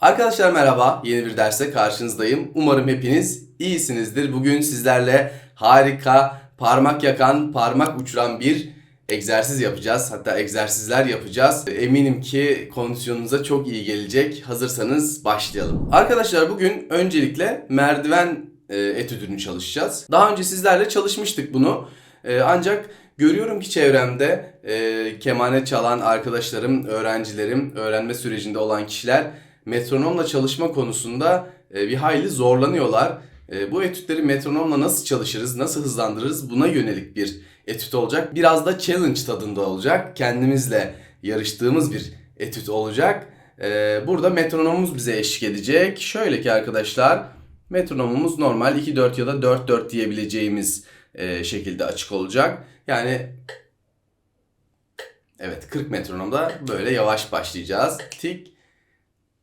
Arkadaşlar merhaba. Yeni bir derste karşınızdayım. Umarım hepiniz iyisinizdir. Bugün sizlerle harika, parmak yakan, parmak uçuran bir egzersiz yapacağız. Hatta egzersizler yapacağız. Eminim ki kondisyonunuza çok iyi gelecek. Hazırsanız başlayalım. Arkadaşlar bugün öncelikle merdiven e, etüdünü çalışacağız. Daha önce sizlerle çalışmıştık bunu. E, ancak görüyorum ki çevremde e, kemane çalan arkadaşlarım, öğrencilerim, öğrenme sürecinde olan kişiler metronomla çalışma konusunda e, bir hayli zorlanıyorlar. E, bu etütleri metronomla nasıl çalışırız, nasıl hızlandırırız buna yönelik bir etüt olacak. Biraz da challenge tadında olacak. Kendimizle yarıştığımız bir etüt olacak. E, burada metronomumuz bize eşlik edecek. Şöyle ki arkadaşlar metronomumuz normal 2-4 ya da 4-4 diyebileceğimiz şekilde açık olacak. Yani evet 40 metronomda böyle yavaş başlayacağız. Tik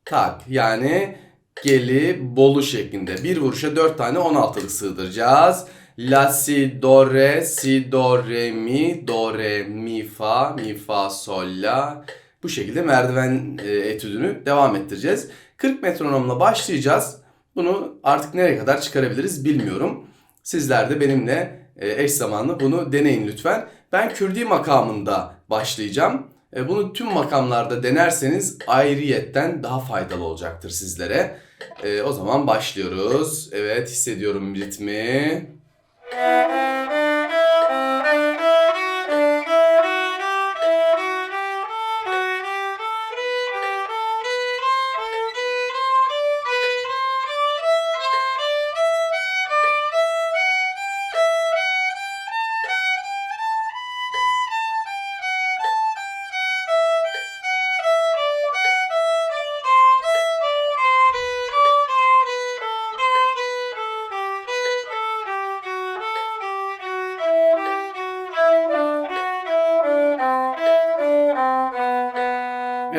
tak yani geli bolu şeklinde bir vuruşa 4 tane 16'lık sığdıracağız. La si do re si do re mi do re mi fa mi fa sol la bu şekilde merdiven e, etüdünü devam ettireceğiz. 40 metronomla başlayacağız. Bunu artık nereye kadar çıkarabiliriz bilmiyorum. Sizler de benimle e, eş zamanlı bunu deneyin lütfen. Ben Kürdi makamında başlayacağım. E, Bunu tüm makamlarda denerseniz ayrıyetten daha faydalı olacaktır sizlere. E, o zaman başlıyoruz. Evet hissediyorum ritmi.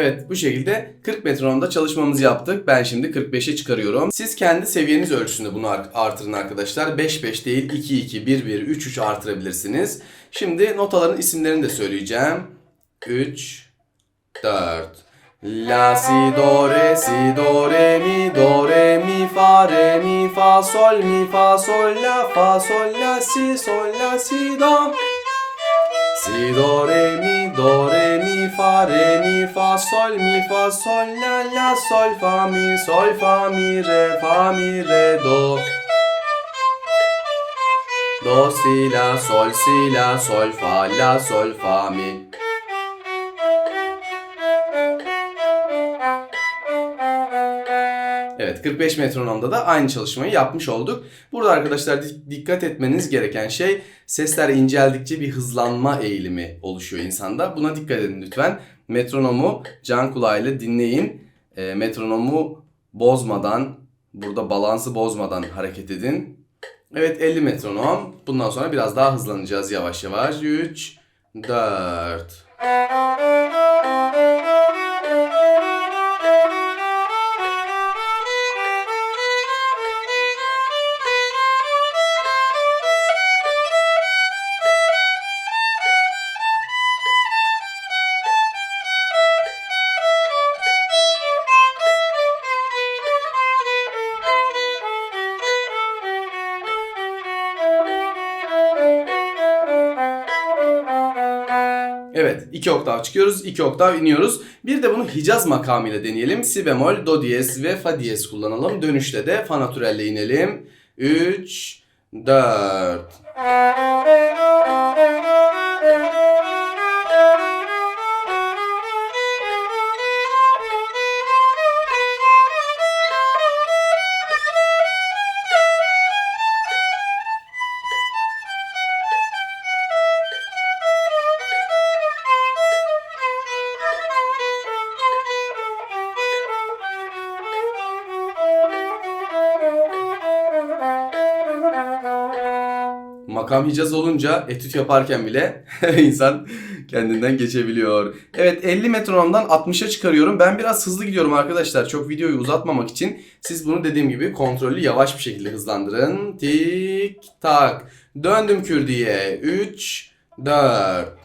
Evet bu şekilde 40 metronomda çalışmamızı yaptık. Ben şimdi 45'e çıkarıyorum. Siz kendi seviyeniz ölçüsünde bunu art- artırın arkadaşlar. 5-5 değil 2-2, 1-1, 3-3 artırabilirsiniz. Şimdi notaların isimlerini de söyleyeceğim. 3, 4. La si do re si do re mi do re mi fa re mi fa sol mi fa sol la fa sol la si sol la si do Si do re mi do re mi fa re mi fa sol mi fa sol la la sol fa mi sol fa mi re fa mi re do. Do si la sol si la sol fa la sol fa mi Evet 45 metronomda da aynı çalışmayı yapmış olduk. Burada arkadaşlar di- dikkat etmeniz gereken şey sesler inceldikçe bir hızlanma eğilimi oluşuyor insanda. Buna dikkat edin lütfen. Metronomu can kulağıyla dinleyin. E, metronomu bozmadan, burada balansı bozmadan hareket edin. Evet 50 metronom. Bundan sonra biraz daha hızlanacağız yavaş yavaş. 3, 4. Evet, iki oktav çıkıyoruz, iki oktav iniyoruz. Bir de bunu Hicaz makamıyla deneyelim. Si bemol, do diyez ve fa diyez kullanalım. Dönüşte de fa natürelle inelim. 3, 4. Makam Hicaz olunca etüt yaparken bile insan kendinden geçebiliyor. Evet 50 metronomdan 60'a çıkarıyorum. Ben biraz hızlı gidiyorum arkadaşlar. Çok videoyu uzatmamak için siz bunu dediğim gibi kontrollü yavaş bir şekilde hızlandırın. Tik tak. Döndüm Kürdiye. 3 4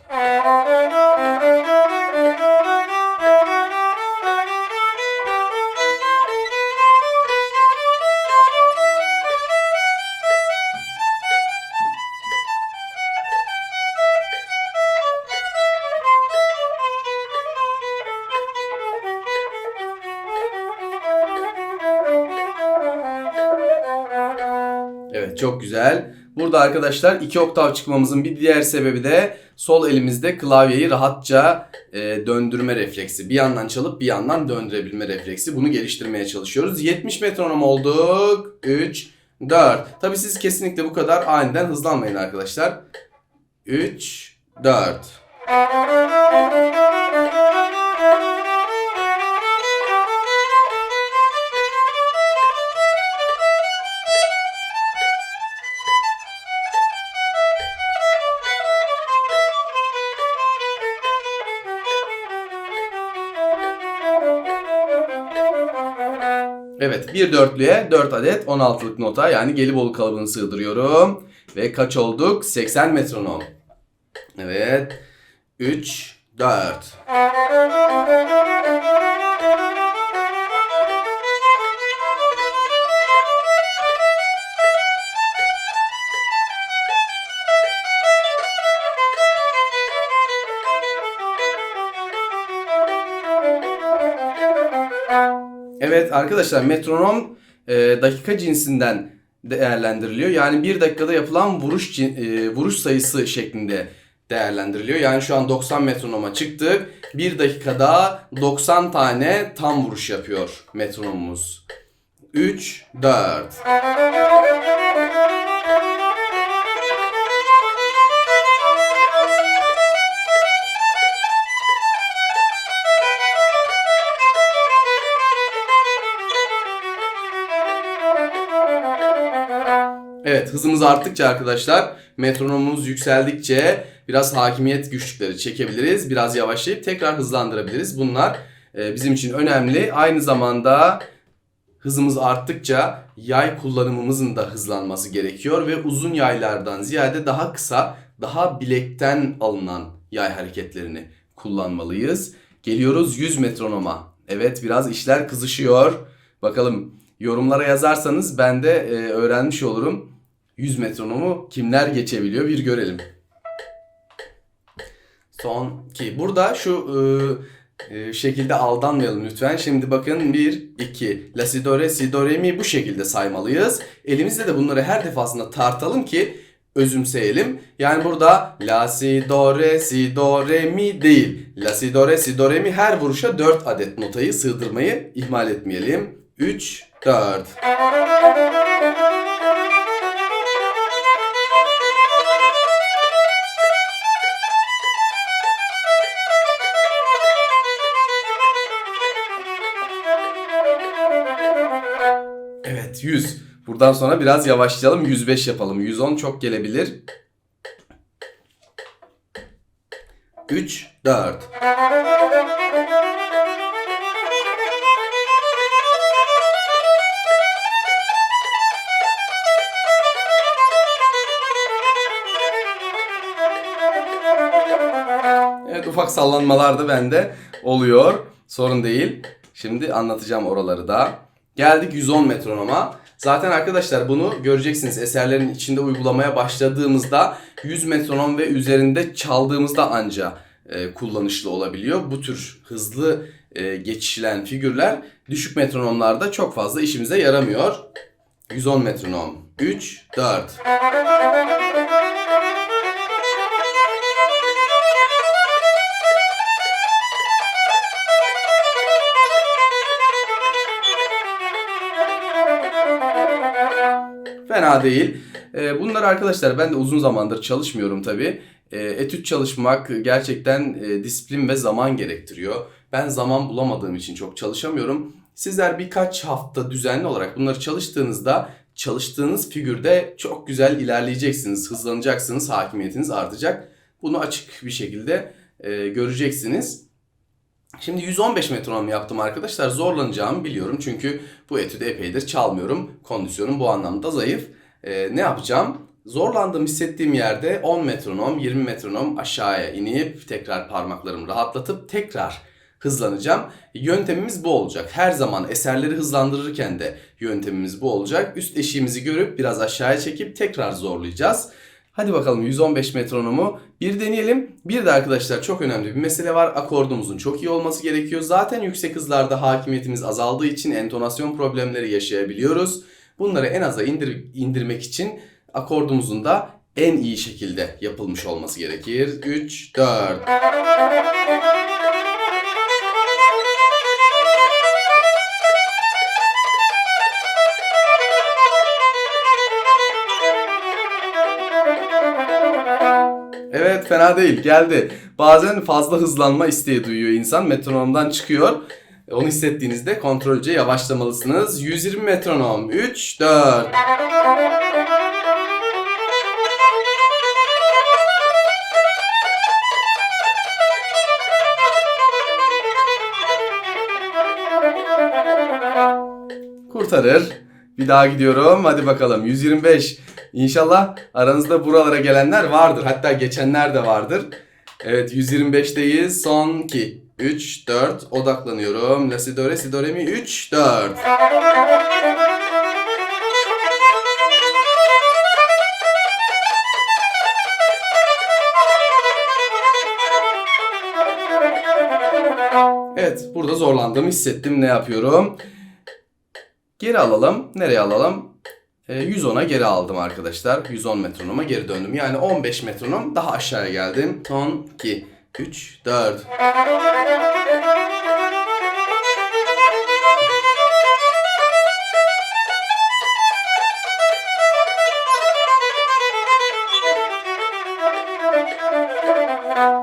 çok güzel. Burada arkadaşlar iki oktav çıkmamızın bir diğer sebebi de sol elimizde klavyeyi rahatça e, döndürme refleksi. Bir yandan çalıp bir yandan döndürebilme refleksi. Bunu geliştirmeye çalışıyoruz. 70 metronom olduk. 3, 4. Tabii siz kesinlikle bu kadar aniden hızlanmayın arkadaşlar. 3, 4. Evet bir dörtlüye 4 adet 16'lık nota yani Gelibolu kalıbını sığdırıyorum. Ve kaç olduk? 80 metronom. Evet. 3, 4. Evet arkadaşlar metronom e, dakika cinsinden değerlendiriliyor. Yani bir dakikada yapılan vuruş e, vuruş sayısı şeklinde değerlendiriliyor. Yani şu an 90 metronoma çıktık. Bir dakikada 90 tane tam vuruş yapıyor metronomumuz. 3, 4. Evet hızımız arttıkça arkadaşlar metronomumuz yükseldikçe biraz hakimiyet güçlükleri çekebiliriz. Biraz yavaşlayıp tekrar hızlandırabiliriz. Bunlar e, bizim için önemli. Aynı zamanda hızımız arttıkça yay kullanımımızın da hızlanması gerekiyor ve uzun yaylardan ziyade daha kısa, daha bilekten alınan yay hareketlerini kullanmalıyız. Geliyoruz 100 metronoma. Evet biraz işler kızışıyor. Bakalım yorumlara yazarsanız ben de e, öğrenmiş olurum. 100 metronomu kimler geçebiliyor bir görelim. Son ki burada şu e, e, şekilde aldanmayalım lütfen. Şimdi bakın 1, 2, la si do re si do re mi bu şekilde saymalıyız. Elimizde de bunları her defasında tartalım ki özümseyelim. Yani burada la si do re si do re mi değil. La si do re si do re mi her vuruşa 4 adet notayı sığdırmayı ihmal etmeyelim. 3, 4. Evet 100. Buradan sonra biraz yavaşlayalım. 105 yapalım. 110 çok gelebilir. 3, 4. Evet ufak sallanmalar da bende oluyor. Sorun değil. Şimdi anlatacağım oraları da. Geldik 110 metronoma. Zaten arkadaşlar bunu göreceksiniz eserlerin içinde uygulamaya başladığımızda 100 metronom ve üzerinde çaldığımızda anca e, kullanışlı olabiliyor. Bu tür hızlı e, geçişilen figürler düşük metronomlarda çok fazla işimize yaramıyor. 110 metronom. 3, 4. Fena değil. Ee, Bunlar arkadaşlar ben de uzun zamandır çalışmıyorum tabii. Ee, Etüt çalışmak gerçekten e, disiplin ve zaman gerektiriyor. Ben zaman bulamadığım için çok çalışamıyorum. Sizler birkaç hafta düzenli olarak bunları çalıştığınızda çalıştığınız figürde çok güzel ilerleyeceksiniz, hızlanacaksınız, hakimiyetiniz artacak. Bunu açık bir şekilde e, göreceksiniz. Şimdi 115 metronom yaptım arkadaşlar. Zorlanacağımı biliyorum çünkü bu etüde epeydir çalmıyorum. Kondisyonum bu anlamda zayıf. Ee, ne yapacağım? Zorlandığım hissettiğim yerde 10 metronom, 20 metronom aşağıya inip tekrar parmaklarımı rahatlatıp tekrar hızlanacağım. Yöntemimiz bu olacak. Her zaman eserleri hızlandırırken de yöntemimiz bu olacak. Üst eşiğimizi görüp biraz aşağıya çekip tekrar zorlayacağız. Hadi bakalım 115 metronomu bir deneyelim. Bir de arkadaşlar çok önemli bir mesele var. Akordumuzun çok iyi olması gerekiyor. Zaten yüksek hızlarda hakimiyetimiz azaldığı için entonasyon problemleri yaşayabiliyoruz. Bunları en aza indir, indirmek için akordumuzun da en iyi şekilde yapılmış olması gerekir. 3, 4. fena değil geldi. Bazen fazla hızlanma isteği duyuyor insan metronomdan çıkıyor. Onu hissettiğinizde kontrolce yavaşlamalısınız. 120 metronom 3 4 Kurtarır. Bir daha gidiyorum. Hadi bakalım. 125. İnşallah aranızda buralara gelenler vardır. Hatta geçenler de vardır. Evet 125'teyiz. Son 2. 3, 4. Odaklanıyorum. La si do re si do re mi 3, 4. Evet burada zorlandığımı hissettim. Ne yapıyorum? Geri alalım. Nereye alalım? E, 110'a geri aldım arkadaşlar. 110 metronoma geri döndüm. Yani 15 metronom daha aşağıya geldim. Son 2, 3, 4.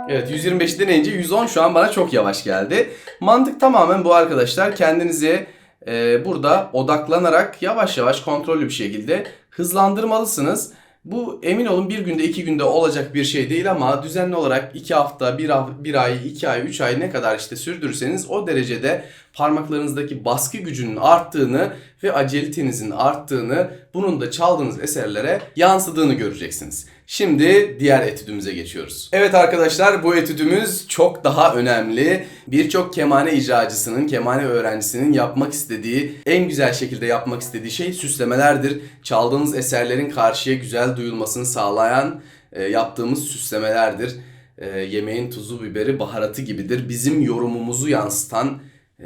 Evet 125 deneyince 110 şu an bana çok yavaş geldi. Mantık tamamen bu arkadaşlar. Kendinizi e, burada odaklanarak yavaş yavaş kontrollü bir şekilde hızlandırmalısınız. Bu emin olun bir günde iki günde olacak bir şey değil ama düzenli olarak iki hafta, bir, bir ay, iki ay, üç ay ne kadar işte sürdürürseniz o derecede parmaklarınızdaki baskı gücünün arttığını ve acelitenizin arttığını bunun da çaldığınız eserlere yansıdığını göreceksiniz. Şimdi diğer etüdümüze geçiyoruz. Evet arkadaşlar bu etüdümüz çok daha önemli. Birçok kemane icracısının, kemane öğrencisinin yapmak istediği, en güzel şekilde yapmak istediği şey süslemelerdir. Çaldığınız eserlerin karşıya güzel duyulmasını sağlayan e, yaptığımız süslemelerdir. E, yemeğin tuzu, biberi, baharatı gibidir. Bizim yorumumuzu yansıtan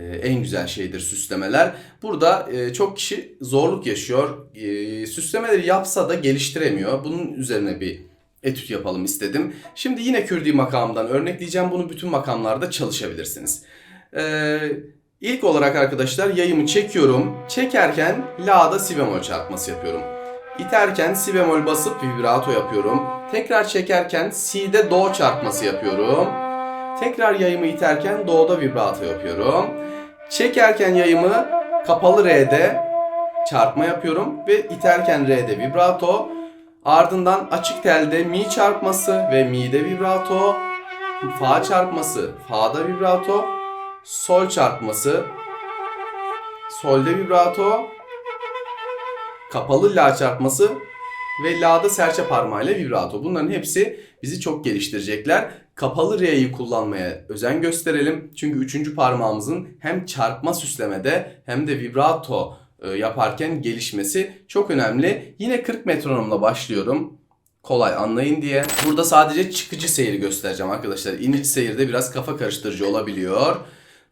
en güzel şeydir süslemeler. Burada e, çok kişi zorluk yaşıyor. E, süslemeleri yapsa da geliştiremiyor. Bunun üzerine bir etüt yapalım istedim. Şimdi yine Kürdi makamından örnekleyeceğim. Bunu bütün makamlarda çalışabilirsiniz. E, ilk olarak arkadaşlar yayımı çekiyorum. Çekerken La'da si bemol çarpması yapıyorum. İterken si bemol basıp vibrato yapıyorum. Tekrar çekerken si'de do çarpması yapıyorum. Tekrar yayımı iterken do'da vibrato yapıyorum. Çekerken yayımı kapalı R'de çarpma yapıyorum ve iterken R'de vibrato. Ardından açık telde mi çarpması ve mi'de vibrato. Fa çarpması, fa'da vibrato. Sol çarpması, solde vibrato. Kapalı la çarpması ve la'da serçe parmağıyla vibrato. Bunların hepsi bizi çok geliştirecekler. Kapalı R'yi kullanmaya özen gösterelim. Çünkü üçüncü parmağımızın hem çarpma süslemede hem de vibrato e, yaparken gelişmesi çok önemli. Yine 40 metronomla başlıyorum. Kolay anlayın diye. Burada sadece çıkıcı seyri göstereceğim arkadaşlar. İnici seyirde biraz kafa karıştırıcı olabiliyor.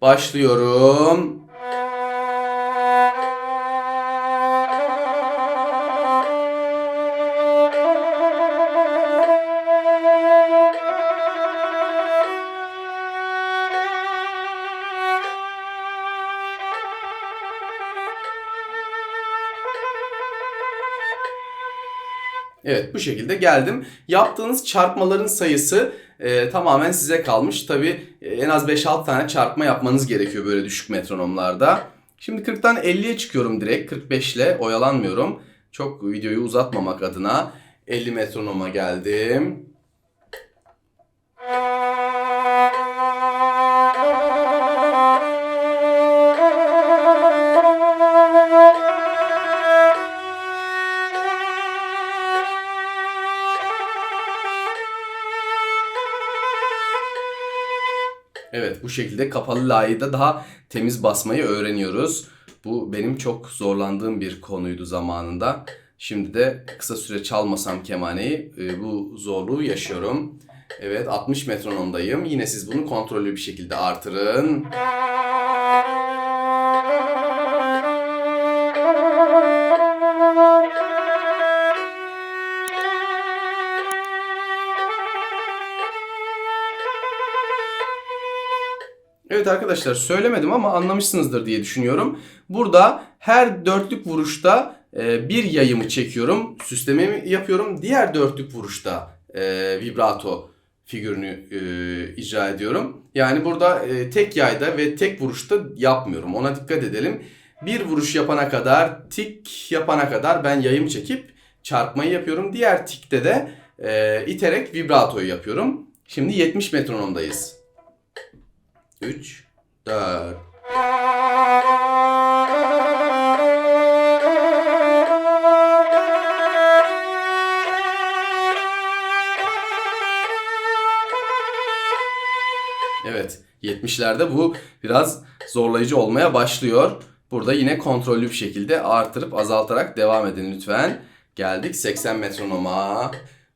Başlıyorum. Evet bu şekilde geldim. Yaptığınız çarpmaların sayısı e, tamamen size kalmış. Tabi en az 5-6 tane çarpma yapmanız gerekiyor böyle düşük metronomlarda. Şimdi 40'tan 50'ye çıkıyorum direkt. 45 ile oyalanmıyorum. Çok videoyu uzatmamak adına 50 metronoma geldim. Bu şekilde kapalı layı da daha temiz basmayı öğreniyoruz. Bu benim çok zorlandığım bir konuydu zamanında. Şimdi de kısa süre çalmasam kemaneyi e, bu zorluğu yaşıyorum. Evet 60 metronomdayım. Yine siz bunu kontrollü bir şekilde artırın. Evet arkadaşlar söylemedim ama anlamışsınızdır diye düşünüyorum. Burada her dörtlük vuruşta e, bir yayımı çekiyorum. Süslememi yapıyorum. Diğer dörtlük vuruşta e, vibrato figürünü e, icra ediyorum. Yani burada tek yayda ve tek vuruşta yapmıyorum. Ona dikkat edelim. Bir vuruş yapana kadar, tik yapana kadar ben yayımı çekip çarpmayı yapıyorum. Diğer tikte de iterek vibratoyu yapıyorum. Şimdi 70 metronomdayız. 3, 4. Evet, 70'lerde bu biraz zorlayıcı olmaya başlıyor. Burada yine kontrollü bir şekilde artırıp azaltarak devam edin lütfen. Geldik 80 metronoma.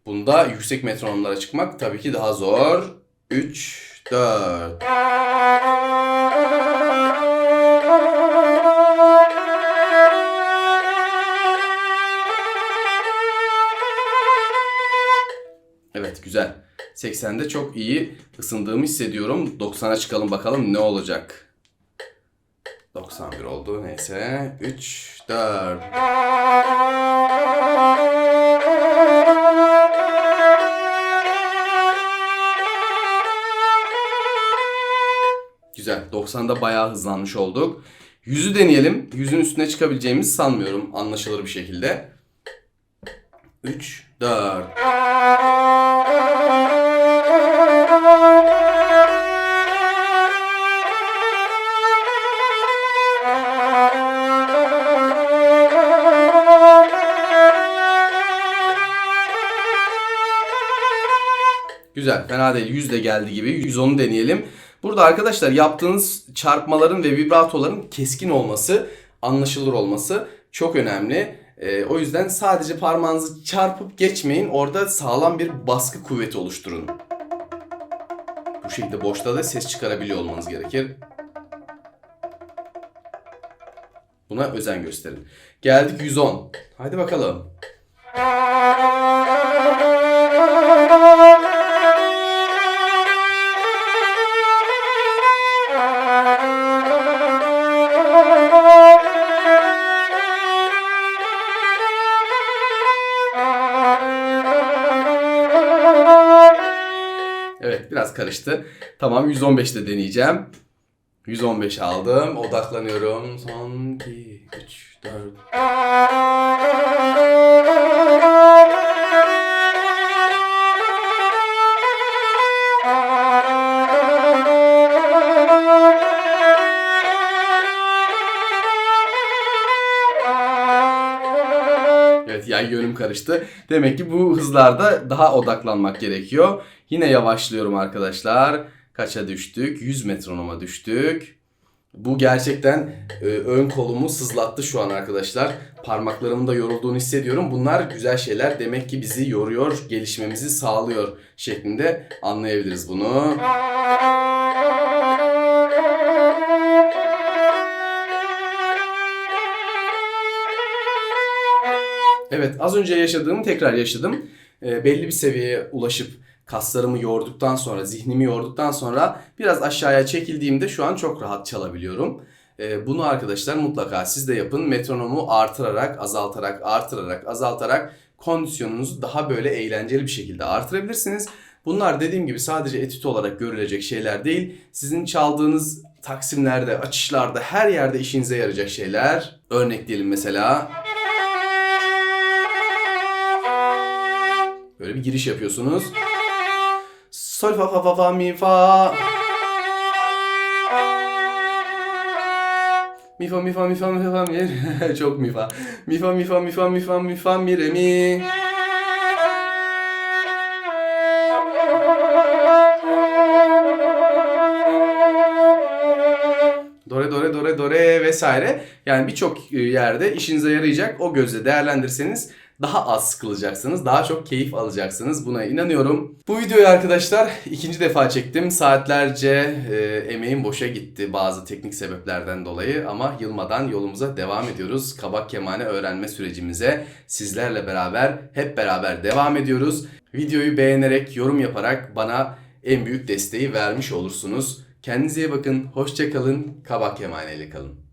Bunda yüksek metronomlara çıkmak tabii ki daha zor. 3, 4. 80'de çok iyi ısındığımı hissediyorum. 90'a çıkalım bakalım ne olacak. 91 oldu neyse. 3, 4. Güzel. 90'da bayağı hızlanmış olduk. 100'ü deneyelim. 100'ün üstüne çıkabileceğimizi sanmıyorum anlaşılır bir şekilde. 3, 4. Güzel, fena değil. 100 de geldi gibi. 110'u deneyelim. Burada arkadaşlar yaptığınız çarpmaların ve vibratoların keskin olması, anlaşılır olması çok önemli. Ee, o yüzden sadece parmağınızı çarpıp geçmeyin. Orada sağlam bir baskı kuvveti oluşturun. Bu şekilde boşta da ses çıkarabiliyor olmanız gerekir. Buna özen gösterin. Geldik 110. Hadi bakalım. biraz karıştı. Tamam 115'te deneyeceğim. 115 aldım. Odaklanıyorum. Son 2, 3, 4. yani yönüm karıştı. Demek ki bu hızlarda daha odaklanmak gerekiyor. Yine yavaşlıyorum arkadaşlar. Kaça düştük? 100 metronoma düştük. Bu gerçekten e, ön kolumu sızlattı şu an arkadaşlar. Parmaklarımın da yorulduğunu hissediyorum. Bunlar güzel şeyler. Demek ki bizi yoruyor, gelişmemizi sağlıyor şeklinde anlayabiliriz bunu. Evet az önce yaşadığımı tekrar yaşadım. E, belli bir seviyeye ulaşıp kaslarımı yorduktan sonra, zihnimi yorduktan sonra biraz aşağıya çekildiğimde şu an çok rahat çalabiliyorum. E, bunu arkadaşlar mutlaka siz de yapın. Metronomu artırarak, azaltarak, artırarak, azaltarak kondisyonunuzu daha böyle eğlenceli bir şekilde artırabilirsiniz. Bunlar dediğim gibi sadece etüt olarak görülecek şeyler değil. Sizin çaldığınız taksimlerde, açışlarda, her yerde işinize yarayacak şeyler. Örnek diyelim mesela. Böyle bir giriş yapıyorsunuz. Sol fa fa fa fa mi fa. Mi fa mi fa mi fa mi fa mi çok mi fa. Mi fa mi fa mi fa mi fa mi fa mi re mi. Dore dore dore dore vesaire. Yani birçok e, yerde işinize yarayacak. O gözle değerlendirseniz daha az sıkılacaksınız. Daha çok keyif alacaksınız. Buna inanıyorum. Bu videoyu arkadaşlar ikinci defa çektim. Saatlerce e, emeğim boşa gitti bazı teknik sebeplerden dolayı. Ama yılmadan yolumuza devam ediyoruz. Kabak kemane öğrenme sürecimize sizlerle beraber hep beraber devam ediyoruz. Videoyu beğenerek, yorum yaparak bana en büyük desteği vermiş olursunuz. Kendinize iyi bakın. Hoşça kalın. Kabak emaneyle kalın.